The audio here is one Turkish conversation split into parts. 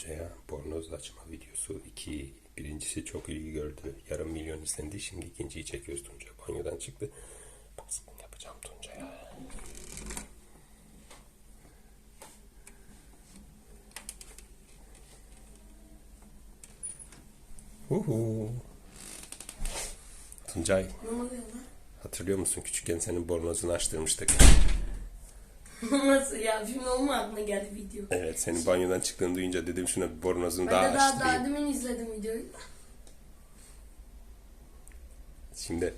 Tuncay'a bornoz açma videosu. iki birincisi çok ilgi gördü. Yarım milyon izlendi. Şimdi ikinciyi çekiyoruz Tuncay. Banyodan çıktı. Baskın yapacağım Tuncay'a. Uhu. Tuncay, Ne oluyor lan? hatırlıyor musun küçükken senin bornozunu açtırmıştık. Nasıl ya? Şimdi o mu aklına geldi video? Evet, senin banyodan çıktığını duyunca dedim şuna bir bornozunu Ben daha de daha, açtırayım. daha demin izledim videoyu. Şimdi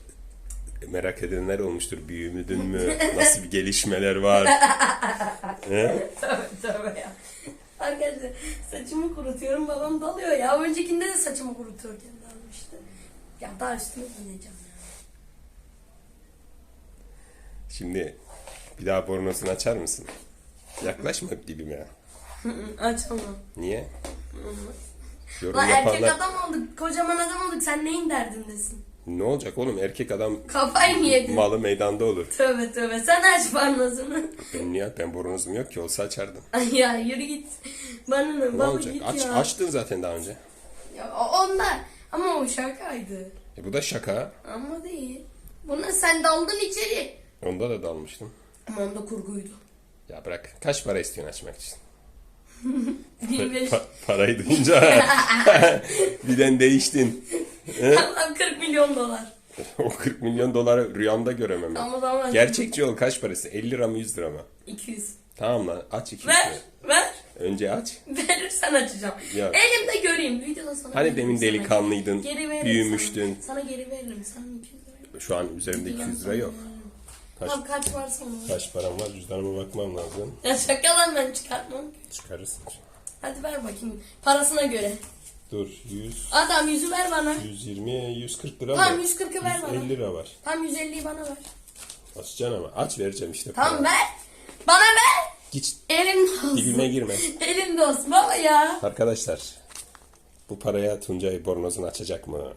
merak edenler olmuştur. Büyümedin mü? Nasıl bir gelişmeler var? He? tövbe tövbe ya. Arkadaşlar saçımı kurutuyorum babam dalıyor ya. Öncekinde de saçımı kuruturken dalmıştı. Ya daha üstüne bineceğim ya. Şimdi bir daha bornozunu açar mısın? Yaklaşma dibime. Açamam. Niye? Yorum Lan erkek yapanlar... adam olduk, kocaman adam olduk. Sen neyin derdindesin? Ne olacak oğlum? Erkek adam Kafayı mı yedin? malı meydanda olur. Tövbe tövbe. Sen aç parmağını. Ben niye? Ben bornozum yok ki. Olsa açardım. Ay ya yürü git. Bana ne? Ne Baba olacak? git Aç, ya. açtın zaten daha önce. Ya o- onlar. Ama o şakaydı. E bu da şaka. Ama değil. Buna sen daldın içeri. Onda da dalmıştım. Ama onda kurguydu. Ya bırak. Kaç para istiyorsun açmak için? 25. Pa- parayı duyunca birden değiştin. Tamam 40 milyon dolar. o 40 milyon doları rüyamda göremem. Ama zaman Gerçekçi ol kaç parası? 50 lira mı 100 lira mı? 200. Tamam lan aç 200 Ver. lira. Ver. Önce aç. Verirsen açacağım. Ya. Elimde göreyim. Videoda sana Hani veririm demin sana. delikanlıydın, Geri veririm büyümüştün. Sana. sana geri veririm. Sana 200 lira. Şu an üzerimde 200 lira yok. Kaç, Tamam kaç varsa onu. kaç param var cüzdanıma bakmam lazım. Ya şaka lan ben çıkartmam. Çıkarırsın. Hadi ver bakayım. Parasına göre. Dur 100, Adam yüzü ver bana. 120, 140 lira Tamam var. 140'ı ver bana. 150 lira var. Tam 150'yi bana ver. Açacaksın ama. Aç vereceğim işte. Tamam para. ver. Bana ver. Git Elimde olsun. dibime girme. Elimde olsun baba ya. Arkadaşlar bu paraya Tuncay bornozunu açacak mı?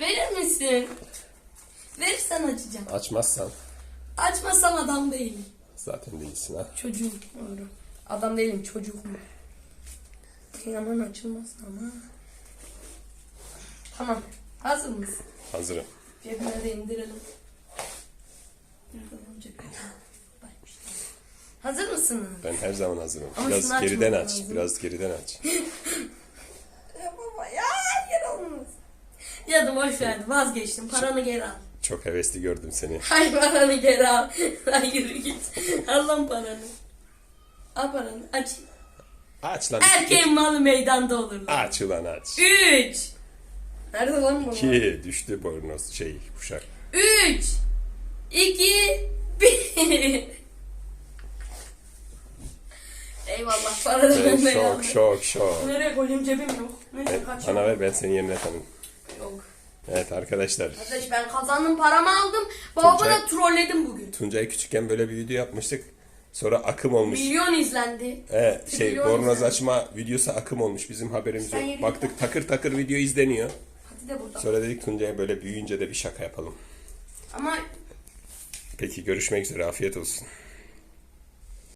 Verir misin? Verirsen açacağım. Açmazsan Açmasam adam değilim. zaten değilsin ha. Çocuğum. Doğru. Adam değilim çocuğum. Yaman açılmaz ama. Tamam. Hazır mısın? Hazırım. Cebine de indirelim. Nerede lan cebine? Buradaymış. Hazır mısınız? Ben her zaman hazırım. Ama biraz geriden aç. lazım. Biraz geriden aç. Ya baba ya hayır olmaz. Ya da boş ver vazgeçtim paranı geri al. Çok hevesli gördüm seni. Hayır paranı geri al. Lan yürü git. Al lan paranı. Al paranı aç. Aç lan. Erkeğin malı meydanda olur. lan. Aç ulan aç. Üç. Nerede lan bu? İki düştü bornoz şey kuşak. Üç. İki. Bir. Eyvallah para da ya. şok şok şok. Nereye koyayım cebim yok. Neyse kaç. bana ver ben senin yerine tanım. Evet arkadaşlar. Kardeş ben kazandım paramı aldım. Babamı Tuncay- da trolledim bugün. Tuncay küçükken böyle bir video yapmıştık. Sonra akım olmuş. Milyon izlendi. Ee, şey Milyon bornoz izlendi. açma videosu akım olmuş. Bizim haberimiz Sen yok. yürü Baktık takır takır video izleniyor. Hadi de burada. Sonra dedik Tuncay'a böyle büyüyünce de bir şaka yapalım. Ama Peki görüşmek üzere afiyet olsun.